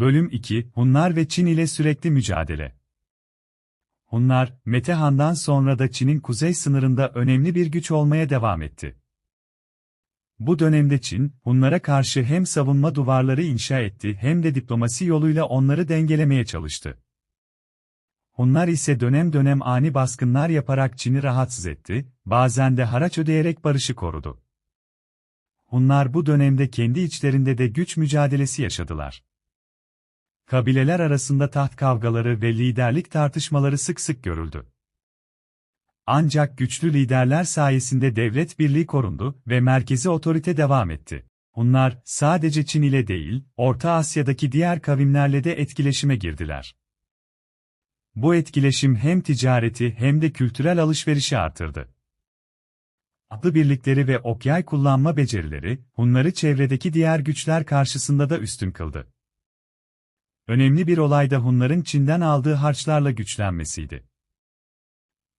Bölüm 2, Hunlar ve Çin ile sürekli mücadele. Hunlar, Metehan'dan sonra da Çin'in kuzey sınırında önemli bir güç olmaya devam etti. Bu dönemde Çin, Hunlara karşı hem savunma duvarları inşa etti hem de diplomasi yoluyla onları dengelemeye çalıştı. Hunlar ise dönem dönem ani baskınlar yaparak Çin'i rahatsız etti, bazen de haraç ödeyerek barışı korudu. Hunlar bu dönemde kendi içlerinde de güç mücadelesi yaşadılar. Kabileler arasında taht kavgaları ve liderlik tartışmaları sık sık görüldü. Ancak güçlü liderler sayesinde devlet birliği korundu ve merkezi otorite devam etti. Hunlar sadece Çin ile değil, Orta Asya'daki diğer kavimlerle de etkileşime girdiler. Bu etkileşim hem ticareti hem de kültürel alışverişi artırdı. Atlı birlikleri ve okyay kullanma becerileri, Hunları çevredeki diğer güçler karşısında da üstün kıldı. Önemli bir olay da Hunların Çin'den aldığı harçlarla güçlenmesiydi.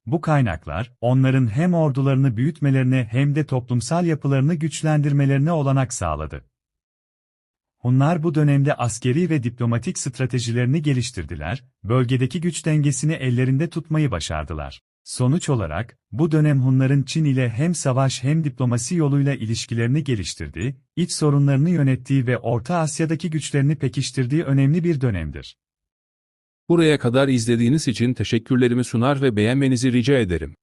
Bu kaynaklar, onların hem ordularını büyütmelerine hem de toplumsal yapılarını güçlendirmelerine olanak sağladı. Hunlar bu dönemde askeri ve diplomatik stratejilerini geliştirdiler, bölgedeki güç dengesini ellerinde tutmayı başardılar. Sonuç olarak, bu dönem Hunların Çin ile hem savaş hem diplomasi yoluyla ilişkilerini geliştirdiği, iç sorunlarını yönettiği ve Orta Asya'daki güçlerini pekiştirdiği önemli bir dönemdir. Buraya kadar izlediğiniz için teşekkürlerimi sunar ve beğenmenizi rica ederim.